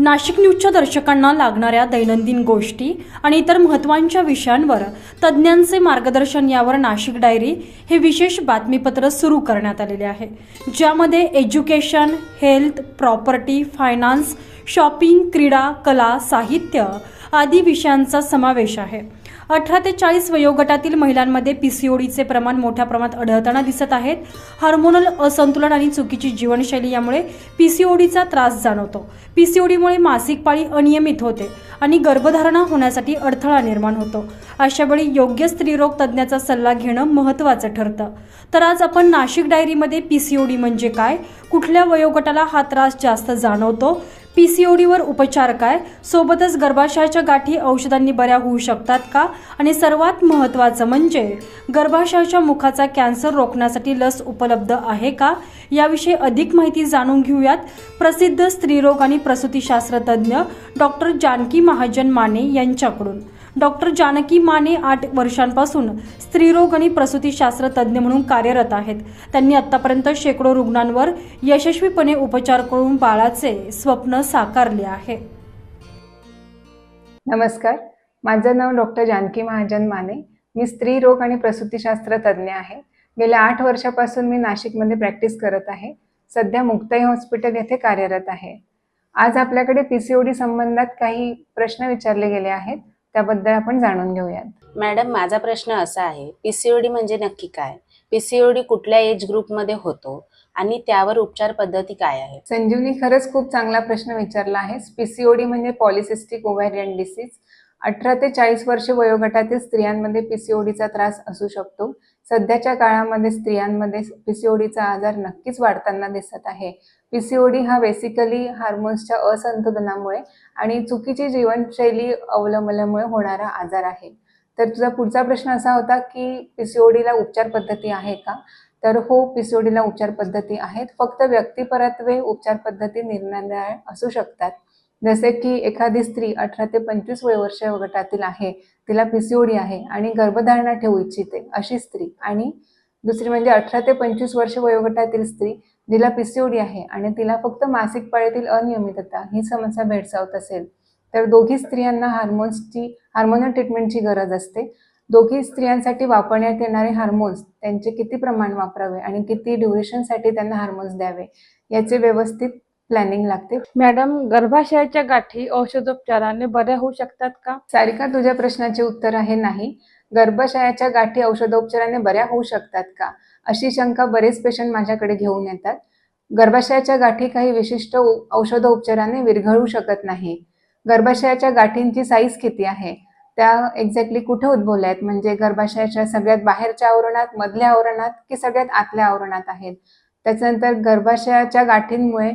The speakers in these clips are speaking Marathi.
नाशिक न्यूजच्या दर्शकांना लागणाऱ्या दैनंदिन गोष्टी आणि इतर महत्त्वांच्या विषयांवर तज्ज्ञांचे मार्गदर्शन यावर नाशिक डायरी हे विशेष बातमीपत्र सुरू करण्यात आलेले आहे ज्यामध्ये education health property finance shopping क्रीडा कला साहित्य आदी विषयांचा समावेश आहे. अठरा ते चाळीस वयोगटातील महिलांमध्ये पीसीओडीचे प्रमाण मोठ्या प्रमाणात आढळताना दिसत आहेत. हार्मोनल असंतुलन आणि चुकीची जीवनशैली यामुळे पीसीओडीचा त्रास जाणवतो. पीसीओडीमुळे मासिक पाळी अनियमित होते आणि गर्भधारणा होण्यासाठी अडथळा निर्माण होतो. अशावेळी योग्य स्त्रीरोग तज्ज्ञाचा सल्ला घेणं महत्त्वाचं ठरतं. तर आज आपण नाशिक डायरीमध्ये पीसीओडी म्हणजे काय? कुठल्या वयोगटाला हा त्रास जास्त जाणवतो? पीसीओडीवर उपचार काय? सोबतच गर्भाशयाच्या गाठी औषधांनी बऱ्या होऊ शकतात का? आणि सर्वात महत्त्वाचं म्हणजे गर्भाशयाच्या मुखाचा कॅन्सर रोखण्यासाठी लस उपलब्ध आहे का? याविषयी अधिक माहिती जाणून घेऊयात प्रसिद्ध स्त्रीरोग आणि प्रसूतीशास्त्र डॉक्टर जानकी महाजन माने यांच्याकडून. डॉक्टर जानकी माने आठ वर्षांपासून स्त्रीरोग आणि प्रसूतीशास्त्र तज्ज्ञ म्हणून कार्यरत आहेत. त्यांनी आतापर्यंत शेकडो रुग्णांवर यशस्वीपणे उपचार करून बाळाचे स्वप्न साकारले आहे. नमस्कार. माझं नाव डॉक्टर जानकी महाजन माने. मी स्त्री रोग आणि प्रसूतीशास्त्र तज्ज्ञ आहे. गेल्या आठ वर्षापासून मी नाशिकमध्ये प्रॅक्टिस करत आहे. सध्या मुक्ताई हॉस्पिटल येथे कार्यरत आहे. आज आपल्याकडे पी सी ओ डी संबंधात काही प्रश्न विचारले गेले आहेत. त्याबद्दल आपण जाणून घेऊयात. मॅडम माझा प्रश्न असा आहे पीसीओडी म्हणजे नक्की काय? पीसीओडी कुठल्या एज ग्रुपमध्ये होतो आणि त्यावर उपचार पद्धती काय आहेत? संजीवनी खरंच खूप चांगला प्रश्न विचारला आहे पीसीओडी म्हणजे पॉलिसिस्टिक ओव्हॅरियन डिसीज. अठरा ते चाळीस वर्ष वयोगटातील स्त्रियांमध्ये पीसीओडीचा त्रास असू शकतो. सध्याच्या काळामध्ये स्त्रियांमध्ये पीसीओडीचा आजार नक्कीच वाढताना दिसत आहे. पीसीओडी हा बेसिकली हार्मोन्सच्या असंतुलनामुळे आणि चुकीची जीवनशैली अवलंबल्यामुळे होणारा आजार आहे. तर तुझा पुढचा प्रश्न असा होता की पीसीओडीला उपचार पद्धती आहे का? तर हो पीसीओडीला उपचार पद्धती आहेत. फक्त व्यक्तिपरत्वे उपचार पद्धती निर्णय असू शकतात. जसे की एखादी स्त्री अठरा ते पंचवीस वयोवर्ष गटातील आहे तिला पीसीओडी आहे आणि गर्भधारणा ठेवू इच्छिते अशी स्त्री. आणि दुसरी म्हणजे अठरा ते पंचवीस वर्ष वयोगटातील स्त्री जिला पीसीओडी आहे आणि तिला फक्त मासिक पाळीतील अनियमितता ही समस्या भेडसावत असेल. तर दोघी स्त्रियांना हार्मोन्सची हार्मोनल ट्रीटमेंटची गरज असते. दोघी स्त्रियांसाठी वापरण्यात येणारे हार्मोन्स त्यांचे किती प्रमाण वापरावे आणि किती ड्युरेशनसाठी त्यांना हार्मोन्स द्यावे याचे व्यवस्थित प्लॅनिंग लागते. मॅडम गर्भाशयाच्या गाठी औषधोपचाराने बऱ्या होऊ शकतात का? सारिका तुझ्या प्रश्नाचे उत्तर आहे नाही. गर्भाशयाच्या गाठी औषधोपचाराने बऱ्या होऊ शकतात का? अशी शंका बरेच पेशंट माझ्याकडे घेऊन येतात. गर्भाशयाच्या गाठी काही विशिष्ट औषधोपचाराने विरघळू शकत नाही. गर्भाशयाच्या गाठींची साईज किती आहे? त्या एक्झॅक्टली कुठे उद्भवल्या आहेत? म्हणजे गर्भाशयाच्या सगळ्यात बाहेरच्या आवरणात मधल्या आवरणात की सगळ्यात आतल्या आवरणात आहेत? त्याच्यानंतर गर्भाशयाच्या गाठींमुळे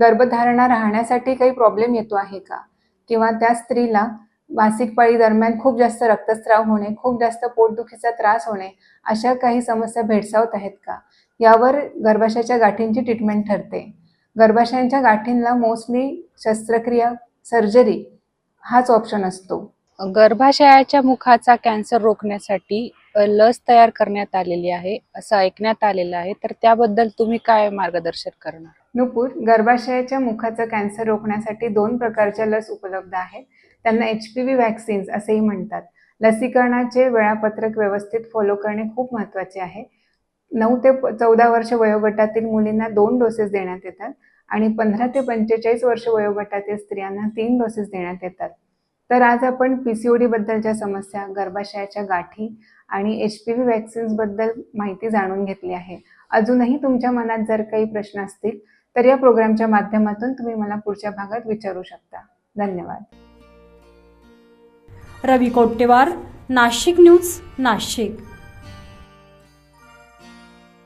गर्भधारणा राहण्यासाठी काही प्रॉब्लेम येतो आहे का? किंवा त्या स्त्रीला मासिक पाळी दरम्यान खूप जास्त रक्तस्राव होणे खूप जास्त पोटदुखीचा त्रास होणे अशा काही समस्या भेडसावत आहेत का? यावर गर्भाशयाच्या गाठींची ट्रीटमेंट ठरते. गर्भाशयांच्या गाठींना मोस्टली शस्त्रक्रिया सर्जरी हाच ऑप्शन असतो. गर्भाशयाच्या मुखाचा कॅन्सर रोखण्यासाठी लस तयार करण्यात आलेली आहे असं ऐकण्यात आलेलं आहे. तर त्याबद्दल तुम्ही काय मार्गदर्शन करणार? नुपूर गर्भाशयाच्या मुखाचं कॅन्सर रोखण्यासाठी दोन प्रकारच्या लस उपलब्ध आहेत. त्यांना एच पी व्ही वॅक्सिन्स असेही म्हणतात. लसीकरणाचे वेळापत्रक व्यवस्थित फॉलो करणे खूप महत्त्वाचे आहे. नऊ ते प- चौदा वर्ष वयोगटातील मुलींना दोन डोसेस देण्यात येतात आणि पंधरा ते पंचेचाळीस वर्ष वयोगटातील स्त्रियांना तीन डोसेस देण्यात येतात. तर आज आपण पी सी ओ डीबद्दलच्या समस्या गर्भाशयाच्या गाठी आणि एच पी व्ही वॅक्सिन्सबद्दल माहिती जाणून घेतली आहे. अजूनही तुमच्या मनात जर काही प्रश्न असतील तर या प्रोग्रामच्या माध्यमातून तुम्ही मला पुढच्या भागात विचारू शकता. धन्यवाद. रवी कोट्टेवार नाशिक न्यूज नाशिक.